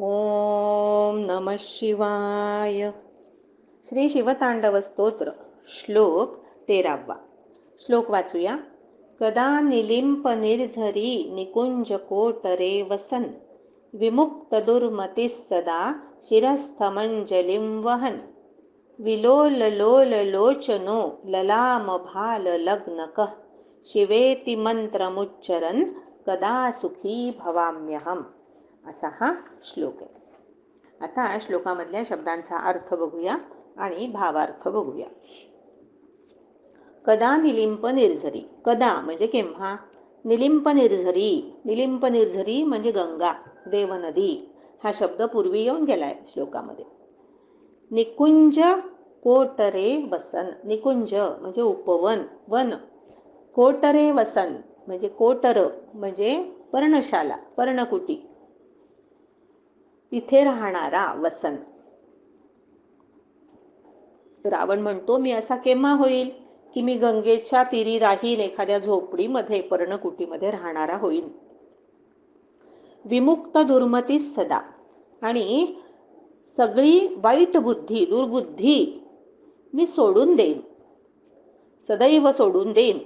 ॐ नमः शिवाय। श्री शिवताण्डवस्तोत्र श्लोक श्रीशिवताण्डवस्तोत्र श्लोक वाचूया। कदा निलिम्प निर्झरी निकुञ्जकोटरे वसन्। विमुक्तदुर्मतिस्सदा शिरस्थमञ्जलिं वहन्। विलोललोललोचनो ललामभाललग्नकः शिवेति मन्त्रमुच्चरन् कदा सुखी भवाम्यहम्। असा हा श्लोक आहे. आता श्लोकामधल्या शब्दांचा अर्थ बघूया आणि भावार्थ बघूया. कदा निलिंप निर्झरी? कदा म्हणजे केव्हा? निलिंप निर्झरी. निलिंप निर्झरी म्हणजे गंगा देवनदी. हा शब्द पूर्वी येऊन गेलाय श्लोकामध्ये. निकुंज कोटरे वसन. निकुंज म्हणजे उपवन वन. कोटरे वसन म्हणजे कोटर म्हणजे पर्णशाला पर्णकुटी. तिथे राहणारा वसन रावण म्हणतो मी असा केव्हा होईल की मी गंगेच्या तिरी राहीन एखाद्या झोपडीमध्ये पर्णकुटीमध्ये राहणारा होईल विमुक्त दुर्मती सदा. आणि सगळी वाईट बुद्धी दुर्बुद्धी मी सोडून देईन. सदैव सोडून देईन.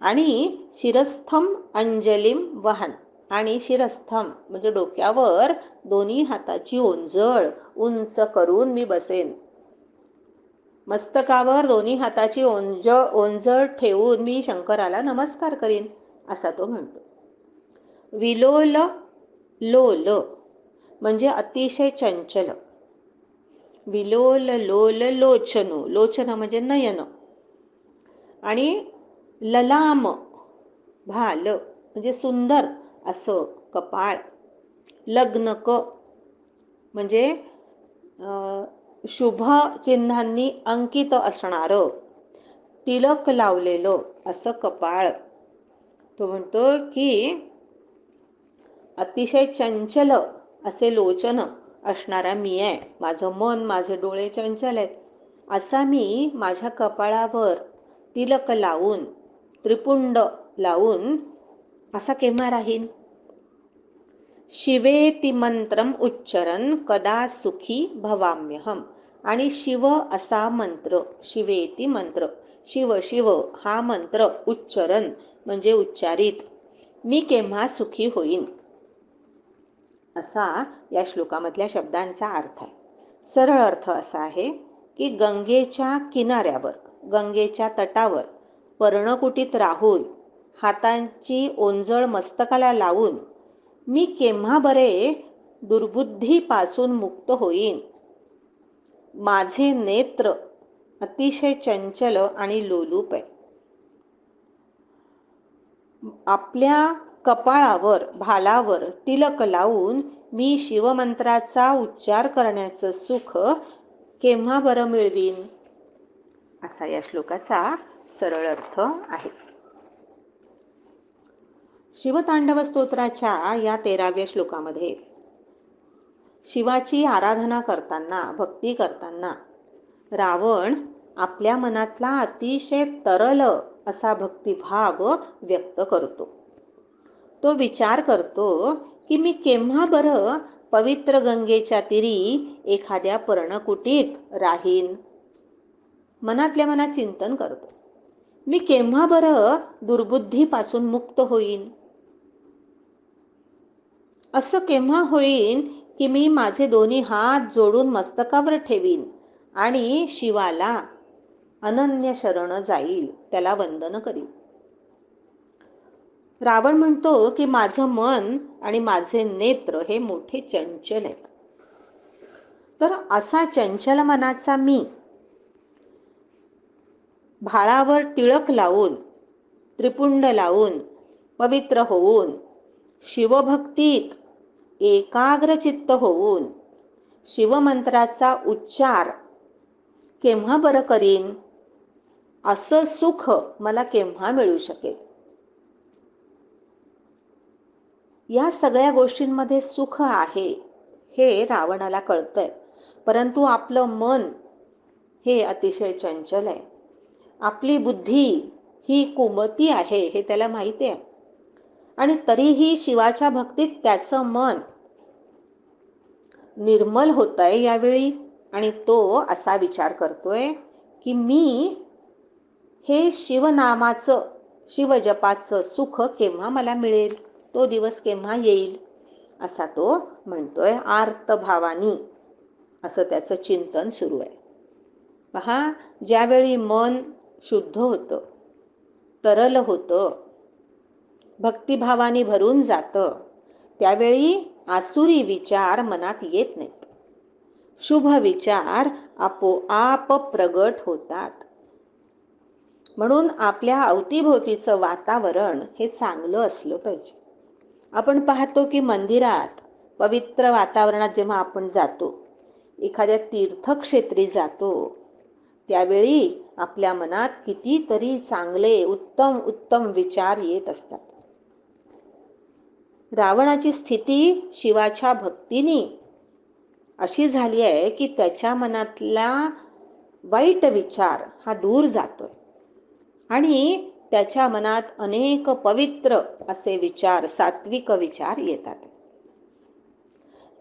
आणि शिरस्थम अंजलिम वहन. आणि शिरस्थम म्हणजे डोक्यावर दोन्ही हाताची ओंजळ उंच करून मी बसेन. मस्तकावर दोन्ही हाताची ओंज ओंजळ ठेवून मी शंकराला नमस्कार करीन असा तो म्हणतो. विलोल लोल म्हणजे अतिशय चंचल. विलोल लोल लोचनो लोचन म्हणजे नयन. आणि ललाम भाल म्हणजे सुंदर. असं कपाळ लग्न क म्हणजे शुभ चिन्हांनी अंकित असणारं. तिलक लावलेलं असं कपाळ. तो म्हणतो की अतिशय चंचल असे लोचन असणारा मी आहे. माझं मन माझे डोळे चंचल आहेत. असा मी माझ्या कपाळावर तिलक लावून त्रिपुंड लावून असा केव्हा राहीन? शिवेति मंत्रम उच्चरण कदा सुखी भवाम्यहम। आणि शिव असा मंत्र शिवेती मंत्र शिव शिव हा मंत्र उच्चरण म्हणजे उच्चारित मी केव्हा सुखी होईन? असा या श्लोकामधल्या शब्दांचा अर्थ आहे. सरळ अर्थ असा आहे की गंगेच्या किनाऱ्यावर गंगेच्या तटावर पर्णकुटीत राहून हातांची ओंजळ मस्तकाला लावून मी केव्हा बरे दुर्बुद्धीपासून मुक्त होईन? माझे नेत्र अतिशय चंचल आणि लोलूप आहे. आपल्या कपाळावर भालावर तिलक लावून मी शिवमंत्राचा उच्चार करण्याचं सुख केव्हा बरं मिळवीन? असा या श्लोकाचा सरळ अर्थ आहे. शिवतांडव स्तोत्राच्या या तेराव्या श्लोकामध्ये. शिवाची आराधना करताना भक्ती करताना रावण आपल्या मनातला अतिशय तरल असा भक्तिभाव व्यक्त करतो. तो विचार करतो की मी केव्हा बरं पवित्र गंगेच्या तिरी एखाद्या पर्णकुटीत राहीन? मनातल्या मनात चिंतन करतो. मी केव्हा बरं दुर्बुद्धीपासून मुक्त होईन? असं केव्हा होईन की मी माझे दोन्ही हात जोडून मस्तकावर ठेवीन आणि शिवाला अनन्य शरण जाईल त्याला वंदन करीन. रावण म्हणतो की माझं मन आणि माझे नेत्र हे मोठे चंचल आहेत. तर असा चंचल मनाचा मी भाळावर टिळक लावून त्रिपुंड लावून पवित्र होऊन शिवभक्तीत एकाग्रचित्त होऊन शिवमंत्राचा उच्चार केव्हा बरं करीन? असं सुख मला केव्हा मिळू शकेल? या सगळ्या गोष्टींमध्ये सुख आहे हे रावणाला कळतंय. परंतु आपलं मन हे अतिशय चंचल आहे. आपली बुद्धी ही कुमती आहे हे त्याला माहिती आहे. आणि तरीही शिवाच्या भक्तीत त्याचं मन निर्मल होत आहे यावेळी. आणि तो असा विचार करतोय की मी हे शिवनामाचं शिवजपाचं सुख केव्हा मला मिळेल? तो दिवस केव्हा येईल? असा तो म्हणतोय आर्तभावानी. असं त्याचं चिंतन सुरू आहे. पहा ज्यावेळी मन शुद्ध होतं तरल होतं भक्तिभावाने भरून जातं. त्यावेळी आसुरी विचार मनात येत नाहीत शुभ विचार आपोआप प्रगट होतात. म्हणून आपल्या अवतीभोवतीचं वातावरण हे चांगलं असलं पाहिजे. आपण पाहतो की मंदिरात पवित्र वातावरणात जेव्हा आपण जातो एखाद्या तीर्थक्षेत्री जातो त्यावेळी आपल्या मनात कितीतरी चांगले उत्तम उत्तम विचार येत असतात. रावणाची स्थिती शिवाच्या भक्तीने. अशी झाली आहे की त्याच्या मनातला वाईट विचार हा दूर जातोय. आणि त्याच्या मनात अनेक पवित्र असे विचार सात्विक विचार येतात.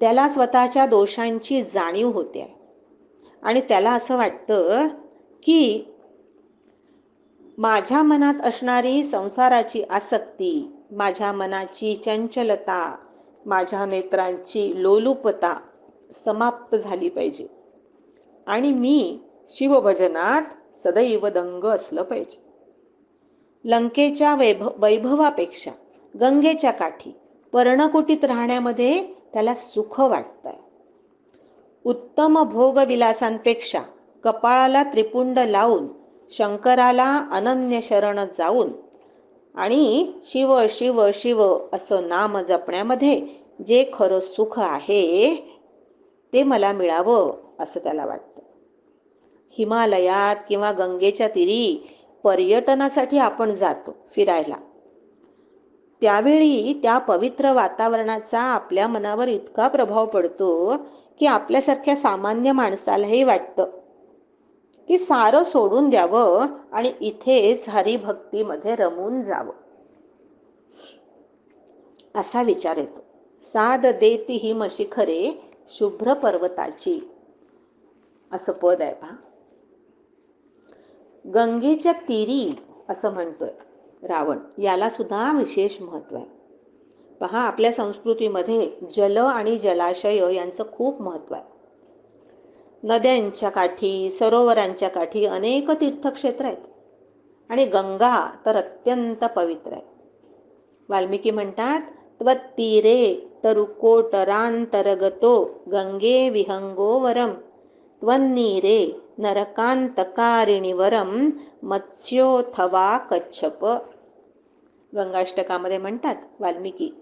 त्याला स्वतःच्या दोषांची जाणीव होते. आणि त्याला असं वाटतं की माझ्या मनात असणारी संसाराची आसक्ती माझ्या मनाची चंचलता माझ्या नेत्रांची लोलुपता समाप्त झाली पाहिजे. आणि मी शिवभजनात सदैव दंग असलं पाहिजे. लंकेच्या वैभ वैभवापेक्षा गंगेच्या काठी पर्णकुटीत राहण्यामध्ये त्याला सुख वाटतंय. उत्तम भोगविलासांपेक्षा कपाळाला त्रिपुंड लावून शंकराला अनन्य शरण जाऊन आणि शिव शिव शिव असं नाम जपण्यामध्ये जे खरं सुख आहे ते मला मिळावं असं त्याला वाटतं. हिमालयात किंवा गंगेच्या तिरी पर्यटनासाठी आपण जातो फिरायला. त्यावेळी त्या पवित्र वातावरणाचा आपल्या मनावर इतका प्रभाव पडतो की आपल्यासारख्या सामान्य माणसालाही वाटतं. की सारं सोडून द्यावं आणि इथेच हरिभक्तीमध्ये रमून जावं. असा विचार येतो. साध देती ही शिखरे शुभ्र पर्वताची. असं पद आहे पहा. गंगेच्या तिरी असं म्हणतोय रावण. याला सुद्धा विशेष महत्त्व आहे. पहा आपल्या संस्कृतीमध्ये जल आणि जलाशय यांचं खूप महत्त्व आहे. नद्यांच्या काठी सरोवरांच्या काठी अनेक तीर्थक्षेत्र आहेत. आणि गंगा तर अत्यंत पवित्र आहे. वाल्मिकी म्हणतात त्वत्तीरे तरुकोटरांतरगतो गंगे विहंगो वरम त्वन्नीरे नरकांतकारिणी वरम मत्स्योथवा कच्छप. गंगाष्टकामध्ये म्हणतात वाल्मिकी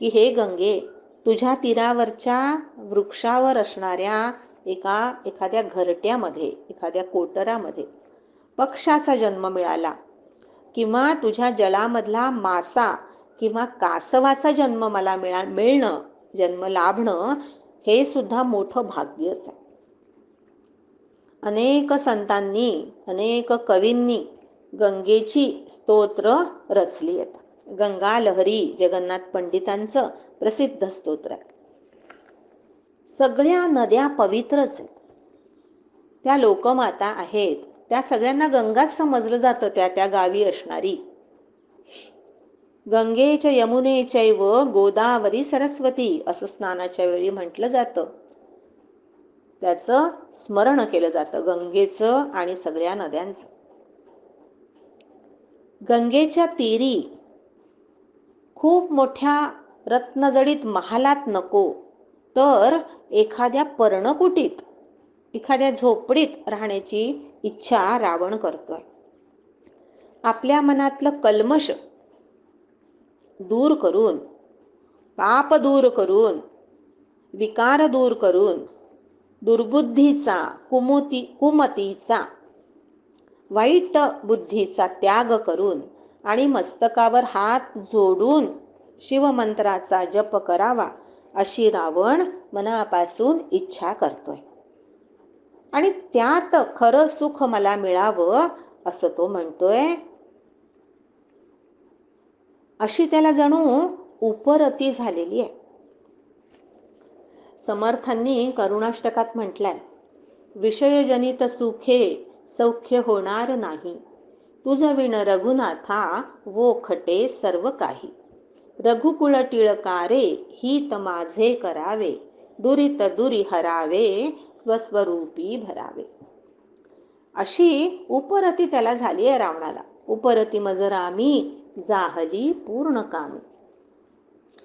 की हे गंगे तुझ्या तीरावरच्या वृक्षावर असणाऱ्या एका एखाद्या घरट्यामध्ये एखाद्या कोटरामध्ये पक्षाचा जन्म मिळाला. किंवा तुझ्या जलामधला मासा किंवा कासवाचा जन्म मला मिळा मिळणं जन्म लाभणं हे सुद्धा मोठं भाग्यच आहे. अनेक संतांनी अनेक कवींनी गंगेची स्तोत्र रचली आहेत. गंगा लहरी जगन्नाथ पंडितांचं प्रसिद्ध स्तोत्र आहे. सगळ्या नद्या पवित्रच आहेत. त्या लोकमाता आहेत. त्या सगळ्यांना गंगाच समजलं जातं त्या त्या गावी असणारी. गंगेच्या यमुने चैव गोदावरी सरस्वती असं स्नानाच्या वेळी म्हटलं जातं. त्याचं स्मरण केलं जातं गंगेचं आणि सगळ्या नद्यांचं. गंगेच्या तीरी खूप मोठ्या रत्नजडीत महालात नको तर एखाद्या पर्णकुटीत एखाद्या झोपडीत राहण्याची इच्छा रावण करतोय. आपल्या मनातलं कल्मश दूर करून पाप दूर करून विकार दूर करून दुर्बुद्धीचा कुमुती कुमतीचा वाईट बुद्धीचा त्याग करून आणि मस्तकावर हात जोडून शिवमंत्राचा जप करावा. अशी रावण मनापासून इच्छा करतोय. आणि त्यात खरं सुख मला मिळावं असं तो म्हणतोय. अशी त्याला जणू उपरती झालेली आहे. समर्थांनी करुणाष्टकात म्हटलंय विषयजनित सुखे सौख्य होणार नाही. तुझ विण रघुनाथा वो खटे सर्व काही. रघुकुल टिळकारे हित माझे करावे. दुरित दुरी हरावे स्वस्वरूपी भरावे. अशी उपरती त्याला झाली आहे रावणाला. उपरती मजर आम्ही जाहली पूर्ण कामी.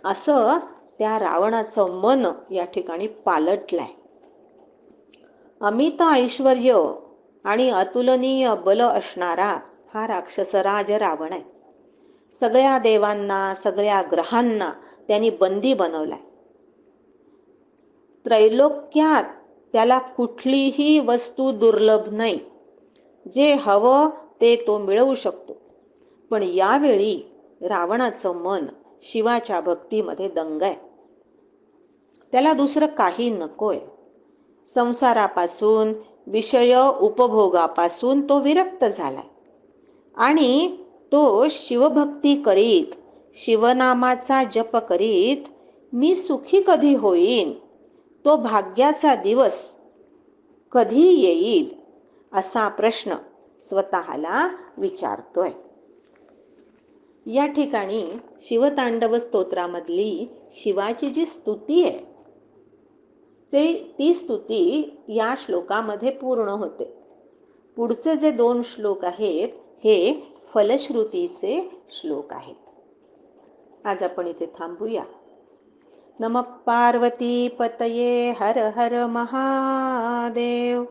असं त्या रावणाचं मन या ठिकाणी पालटलंय. अमित ऐश्वर आणि अतुलनीय बल असणारा हा राक्षसराज रावण आहे. सगळ्या देवांना सगळ्या ग्रहांना त्यांनी बंदी बनवलाय. त्रैलोक्यात त्याला कुठलीही वस्तू दुर्लभ नाही. जे हवं ते तो मिळवू शकतो. पण यावेळी रावणाचं मन शिवाच्या भक्तीमध्ये दंग आहे. त्याला दुसरं काही नकोय. संसारापासून विषय उपभोगापासून तो विरक्त झालाय. आणि तो शिवभक्ती करीत शिवनामाचा जप करीत मी सुखी कधी होईन? तो भाग्याचा दिवस कधी येईल? असा प्रश्न स्वतःला विचारतोय. या ठिकाणी शिवतांडव स्तोत्रामधली शिवाची जी स्तुती आहे ते ती स्तुती या श्लोकामध्ये पूर्ण होते. पुढचे जे दोन श्लोक आहेत हे फलश्रुतीचे श्लोक आहेत. आज आपण इथे थांबूया. नम पार्वती पतये हर हर महादेव.